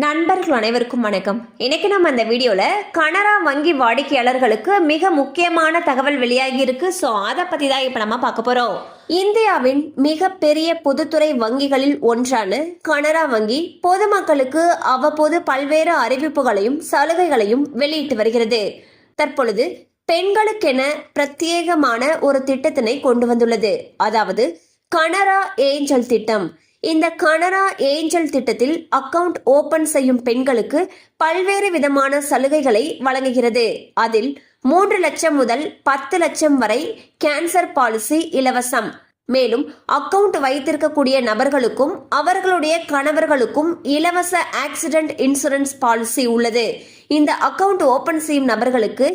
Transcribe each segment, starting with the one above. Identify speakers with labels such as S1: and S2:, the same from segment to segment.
S1: நண்பர்கள் அனைவருக்கும் வணக்கம். இன்னைக்கு நம்ம அந்த வீடியோவில் கனரா வங்கி வாடிக்கையாளர்களுக்கு மிக முக்கியமான தகவல் வெளியாகி இருக்கு. ஸோ அதை பற்றி தான் இப்போ நம்ம பார்க்க போகிறோம் இந்தியாவின் மிகப்பெரிய பொதுத்துறை வங்கிகளில் ஒன்றான கனரா வங்கி பொதுமக்களுக்கு அவ்வப்போது பல்வேறு அறிவிப்புகளையும் சலுகைகளையும் வெளியிட்டு வருகிறது. தற்பொழுது பெண்களுக்கென பிரத்யேகமான ஒரு திட்டத்தினை கொண்டு வந்துள்ளது. அதாவது கனரா ஏஞ்சல் திட்டம். இந்த கனரா ஏஞ்சல் திட்டத்தில் அக்கவுண்ட் ஓபன் செய்யும் பெண்களுக்கு பல்வேறு விதமான சலுகைகளை வழங்குகிறது. அதில் மூன்று லட்சம் முதல் பத்து லட்சம் வரை கேன்சர் பாலிசி இலவசம். மேலும் அக்கவுண்ட் வைத்திருக்கக்கூடிய நபர்களுக்கும் அவர்களுடைய கணவர்களுக்கும் இலவச ஆக்சிடென்ட் இன்சூரன்ஸ் பாலிசி உள்ளது. இந்த அக்கவுண்ட் ஓபன் செய்யும் நபர்களுக்கு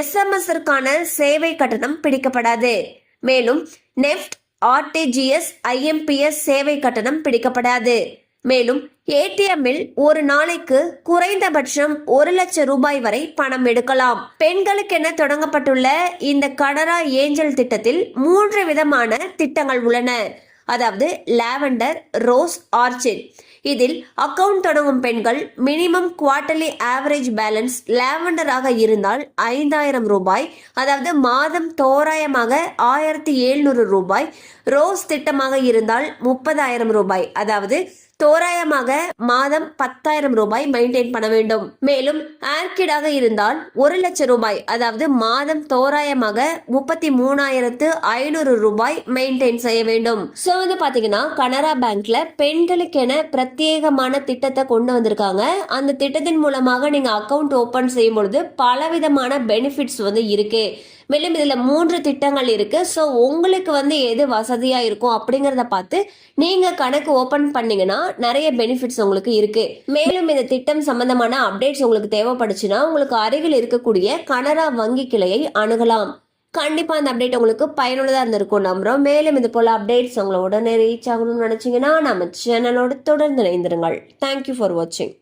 S1: எஸ்எம்எஸ்ற்கான சேவை கட்டணம் பிடிக்கப்படாது. மேலும் நெஃப்ட் ஆர்டிஜிஎஸ் ஐஎம்பிஎஸ் சேவை கட்டணம் பிடிக்கப்படாது. மேலும் ஏடிஎம்மில் ஒரு நாளைக்கு குறைந்தபட்சம் ஒரு லட்சம் ரூபாய் வரை பணம் எடுக்கலாம். பெண்களுக்கென தொடங்கப்பட்டுள்ள இந்த கனரா ஏஞ்சல் திட்டத்தில் மூன்று விதமான திட்டங்கள் உள்ளன. அதாவது லாவெண்டர் ரோஸ் ஆர்ச்சிட். இதில் அக்கவுண்ட் தொடங்கும் பெண்கள் மினிமம் குவார்டர்லி ஆவரேஜ் பேலன்ஸ் லேவண்டராக இருந்தால் ஐந்தாயிரம் ரூபாய் அதாவது மாதம் தோராயமாக ஆயிரத்தி எழுநூறு ரூபாய் ரோஸ் திட்டமாக இருந்தால் முப்பதாயிரம் ரூபாய் அதாவது தோராயமாக மாதம் பத்தாயிரம் ரூபாய் மெயின்டைன் பண்ண வேண்டும். மேலும் ஆர்கிடாக இருந்தால் ஒரு லட்சம் ரூபாய் அதாவது மாதம் தோராயமாக முப்பத்தி மூணாயிரத்து ஐநூறு ரூபாய் மெயின்டைன் செய்ய வேண்டும். ஸோ வந்து பாத்தீங்கன்னா கனரா பேங்க்ல பெண்களுக்கென பிரத்யேகமான திட்டத்தை கொண்டு வந்திருக்காங்க. அந்த திட்டத்தின் மூலமாக நீங்க அக்கவுண்ட் ஓபன் செய்யும் பொழுது பலவிதமான பெனிஃபிட்ஸ் வந்து இருக்கு. மேலும் இதில் மூன்று திட்டங்கள் இருக்கு. ஸோ உங்களுக்கு வந்து எது வசதியாக இருக்கும் அப்படிங்கிறத பார்த்து நீங்கள் கணக்கு ஓப்பன் பண்ணீங்கன்னா நிறைய பெனிஃபிட்ஸ் உங்களுக்கு இருக்கு. மேலும் இந்த திட்டம் சம்பந்தமான அப்டேட்ஸ் உங்களுக்கு தேவைப்படுச்சுன்னா உங்களுக்கு அருகில் இருக்கக்கூடிய கனரா வங்கி கிளையை அணுகலாம். கண்டிப்பா அந்த அப்டேட் உங்களுக்கு பயனுள்ளதா இருந்திருக்கும் நம்புறோம். மேலும் இது போல அப்டேட்ஸ் உங்களை உடனே ரீச் ஆகணும்னு நினைச்சீங்கன்னா நம்ம சேனலோட தொடர்ந்து இணைந்திருங்கள். தேங்க்யூ ஃபார் வாட்சிங்